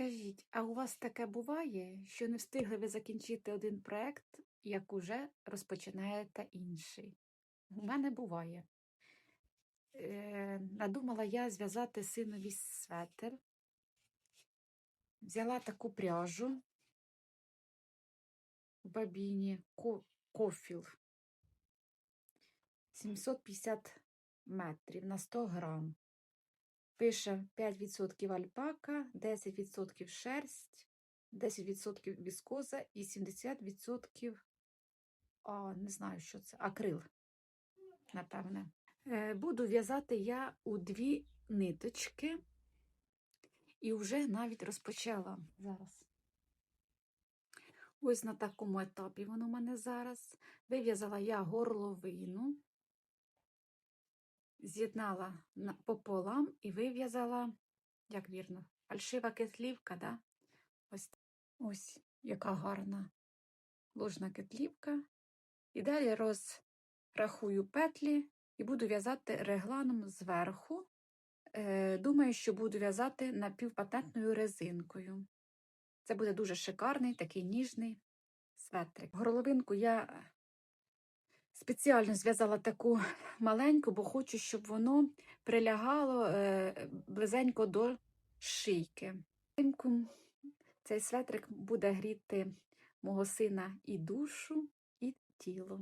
Скажіть, а у вас таке буває, що не встигли ви закінчити один проект, як уже розпочинаєте інший? У мене буває. Е, надумала я зв'язати синові светр. Взяла таку пряжу в бабіні ко- кофіл 750 метрів на 100 грам. Пише 5% альпака, 10% шерсть, 10% віскоза і 70% а, не знаю, що це, акрил, напевне. Е, Буду в'язати я у дві ниточки і вже навіть розпочала зараз. Ось на такому етапі воно у мене зараз. Вив'язала я горловину, з'єднала пополам і вив'язала, як вірно, фальшива кетлівка, да? Ось, ось яка гарна ложна кетлівка. І далі розрахую петлі і буду в'язати регланом зверху. Е, думаю, що буду в'язати напівпатентною резинкою. Це буде дуже шикарний, такий ніжний светрик. Горловинку я спеціально зв'язала таку маленьку, бо хочу, щоб воно прилягало е, близенько до шийки. Цей светрик буде гріти мого сина і душу, і тіло.